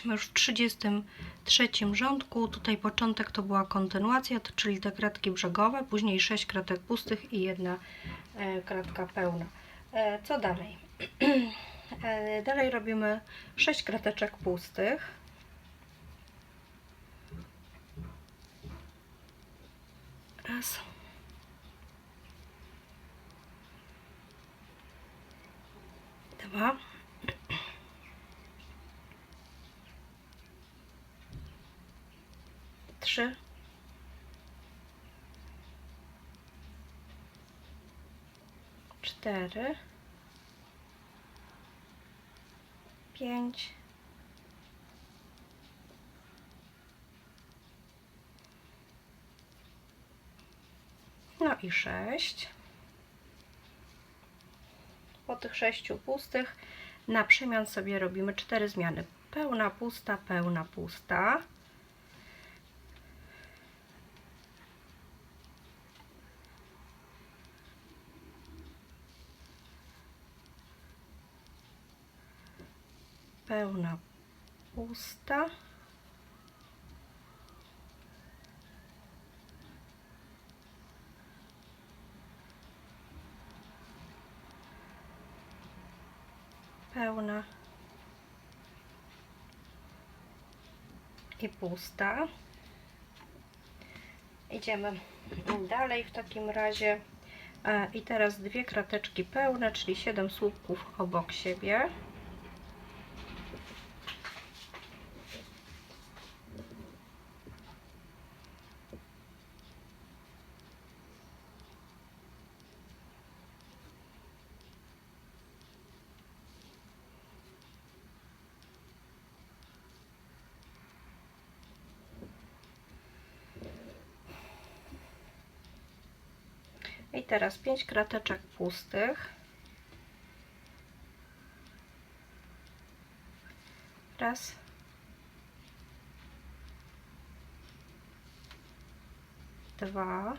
Jesteśmy już w 33 rządku. Tutaj początek to była kontynuacja, to czyli te kratki brzegowe, później 6 kratek pustych i jedna e, kratka pełna. E, co dalej? E, dalej robimy 6 krateczek pustych. Raz. Dwa. Trzy. Cztery. Pięć. No i sześć. Po tych sześciu pustych na przemian sobie robimy cztery zmiany. Pełna, pusta, pełna, pusta. Pełna, pusta. pełna i pusta. Idziemy dalej w takim razie. E, I teraz dwie krateczki pełne, czyli 7 słupków obok siebie. I teraz 5 krateczek pustych. Raz. Dwa.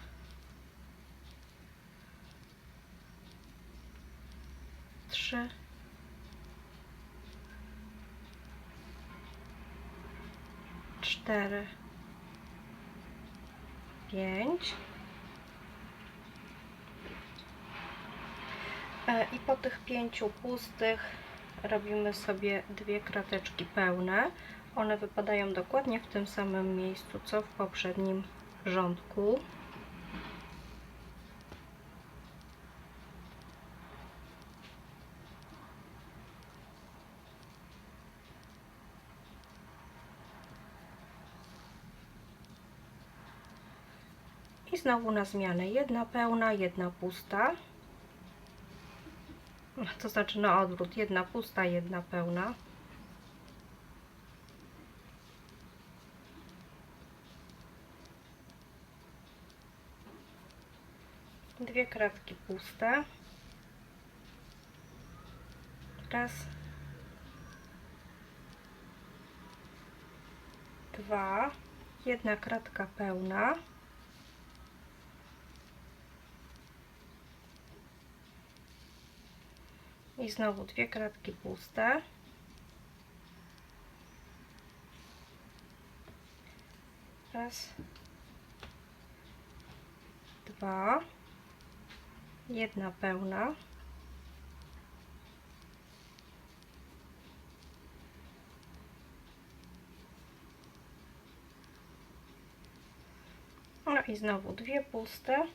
Trzy. Cztery. Pięć. I po tych pięciu pustych robimy sobie dwie krateczki pełne. One wypadają dokładnie w tym samym miejscu, co w poprzednim rządku. I znowu na zmianę jedna pełna, jedna pusta. To znaczy na odwrót. Jedna pusta, jedna pełna. Dwie kratki puste. Raz. Dwa. Jedna kratka pełna. I znowu dwie kratki puste. Raz. Dwa. Jedna pełna. No i znowu dwie puste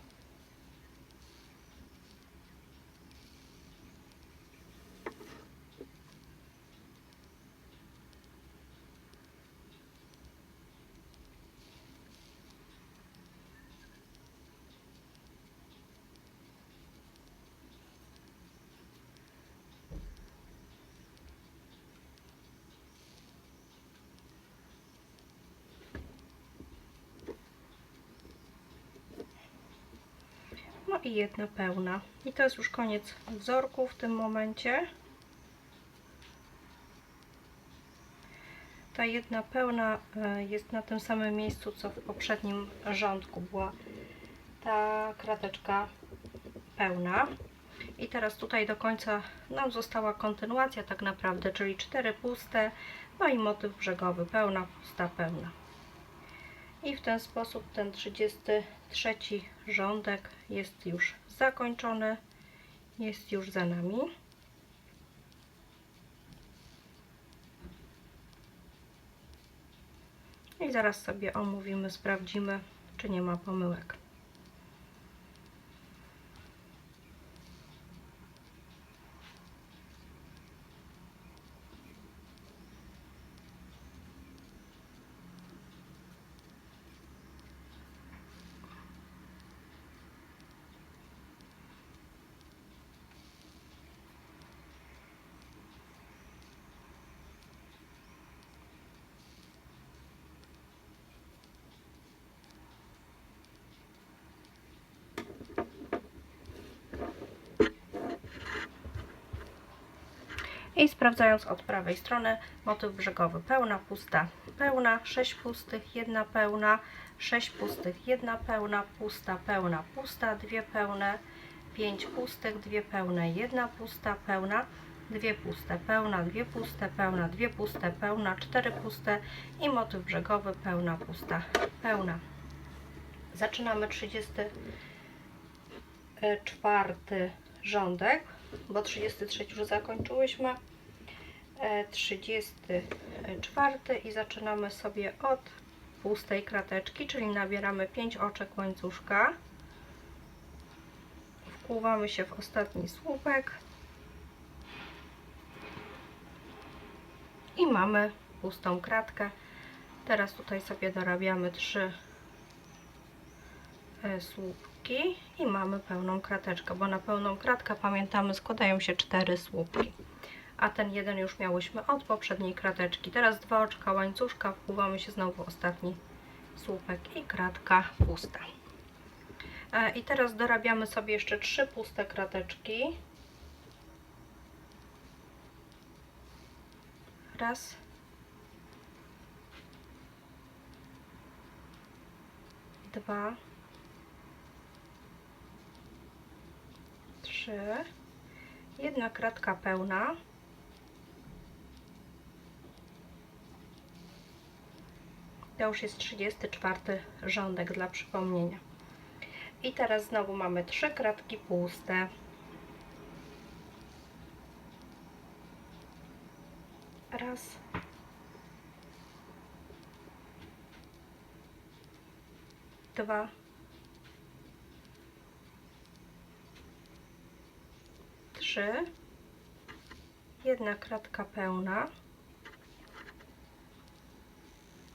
No i jedna pełna. I to jest już koniec wzorku w tym momencie. Ta jedna pełna e, jest na tym samym miejscu, co w poprzednim rządku była ta krateczka pełna. I teraz tutaj do końca nam została kontynuacja tak naprawdę, czyli cztery puste, No i motyw brzegowy, pełna, pusta, pełna. I w ten sposób ten 33 rządek jest już zakończony, jest już za nami. I zaraz sobie omówimy, sprawdzimy, czy nie ma pomyłek. I sprawdzając od prawej strony, motyw brzegowy pełna, pusta, pełna, 6 pustych, jedna pełna, 6 pustych, jedna pełna, pusta, pełna, pusta, dwie pełne, 5 pustych, dwie pełne, jedna pusta, pełna, dwie puste, pełna, dwie puste, pełna, dwie puste, pełna, cztery puste i motyw brzegowy pełna, pusta, pełna. Zaczynamy 34 rządek, bo 33 już zakończyłyśmy. E, 34 i zaczynamy sobie od pustej krateczki, czyli nabieramy 5 oczek łańcuszka. Wkłuwamy się w ostatni słupek i mamy pustą kratkę. Teraz tutaj sobie dorabiamy 3 e, słupki i mamy pełną krateczkę, bo na pełną kratkę pamiętamy składają się 4 słupki a ten jeden już miałyśmy od poprzedniej krateczki. Teraz dwa oczka łańcuszka, wpływamy się znowu ostatni słupek i kratka pusta. E, I teraz dorabiamy sobie jeszcze trzy puste krateczki. Raz. Dwa. Trzy. Jedna kratka pełna. To już jest 34 rządek dla przypomnienia. I teraz znowu mamy trzy kratki puste. Raz. Dwa. Jedna kratka pełna.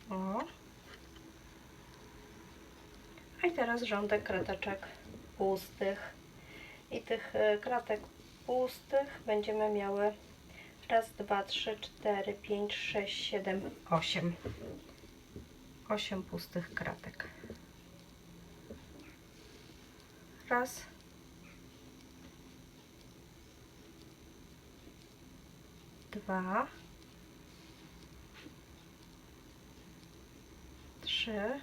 O. A i teraz rządek krateczek pustych. I tych e, kratek pustych będziemy miały raz, dwa, trzy, cztery, pięć, sześć, siedem, osiem. Osiem pustych kratek. Raz. Dwa. trzy,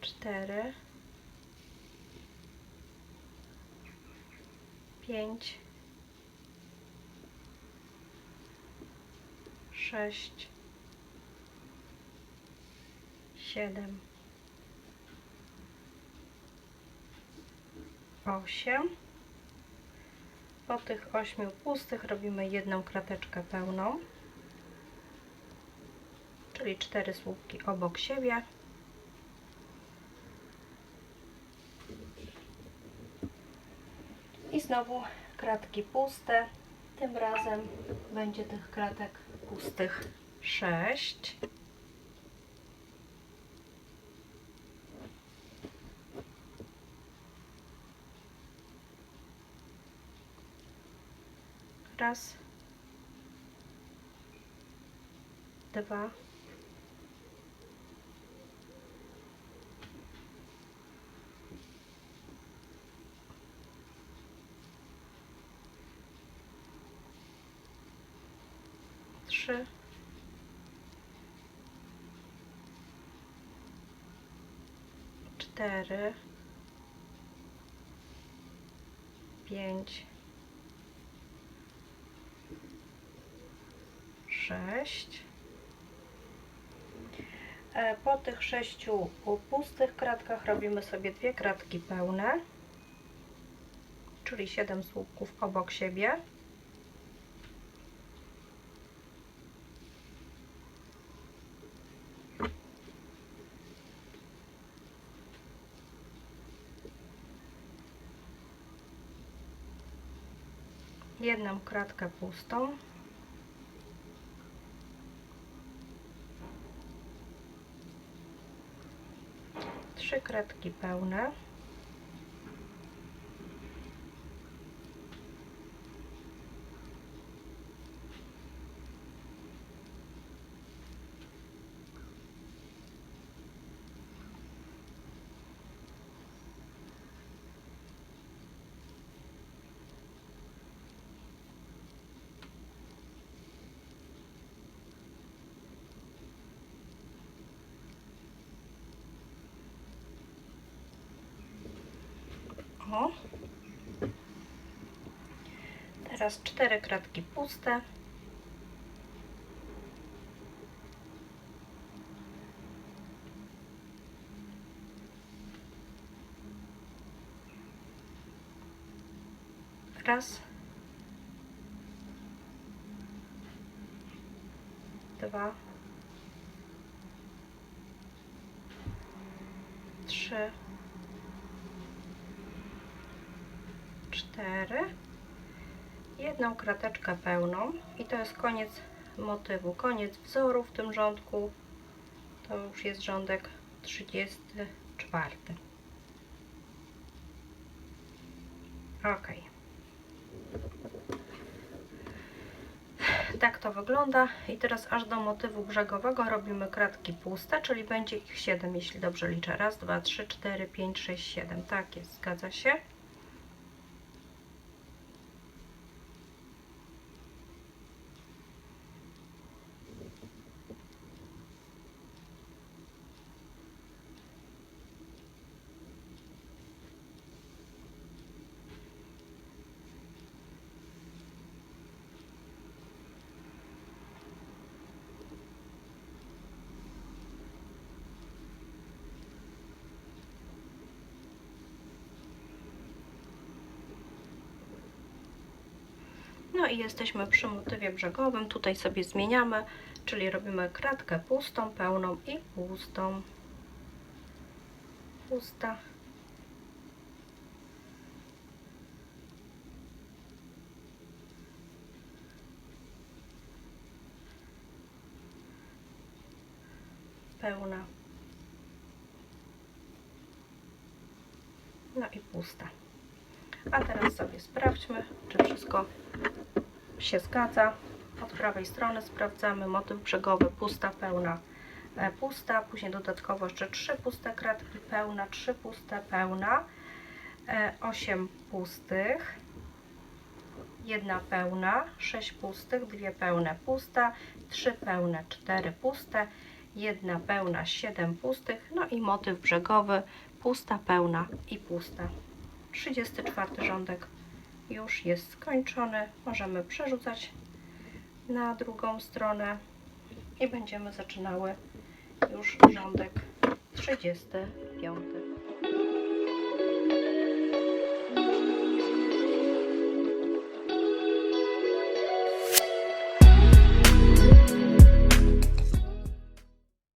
cztery, pięć, sześć, siedem, osiem. Po tych ośmiu pustych robimy jedną krateczkę pełną czyli cztery słupki obok siebie. I znowu kratki puste. Tym razem będzie tych kratek pustych 6. Raz, dwa, trzy, cztery, pięć, 6. E, Po tych sześciu pustych kratkach robimy sobie dwie kratki pełne, czyli 7 słupków obok siebie. Jedną kratkę pustą. Kratki pełne. O. Teraz cztery kratki puste. Raz. Dwa. Trzy. cztery, jedną krateczkę pełną i to jest koniec motywu, koniec wzoru w tym rządku. To już jest rządek 34. Ok. Tak to wygląda i teraz aż do motywu brzegowego robimy kratki puste, czyli będzie ich 7, jeśli dobrze liczę. Raz, dwa, trzy, cztery, pięć, sześć, siedem. Tak jest, zgadza się. No i jesteśmy przy motywie brzegowym. Tutaj sobie zmieniamy, czyli robimy kratkę pustą, pełną i pustą. Pusta. Pełna. No i pusta. A teraz sobie sprawdźmy, czy wszystko się zgadza. Od prawej strony sprawdzamy motyw brzegowy, pusta, pełna, e, pusta, później dodatkowo jeszcze trzy puste kratki, pełna, trzy puste, pełna, e, osiem pustych, jedna pełna, sześć pustych, dwie pełne, pusta, trzy pełne, cztery puste, jedna pełna, siedem pustych, no i motyw brzegowy, pusta, pełna i pusta. 34 rządek już jest skończony. Możemy przerzucać na drugą stronę i będziemy zaczynały już rządek 35.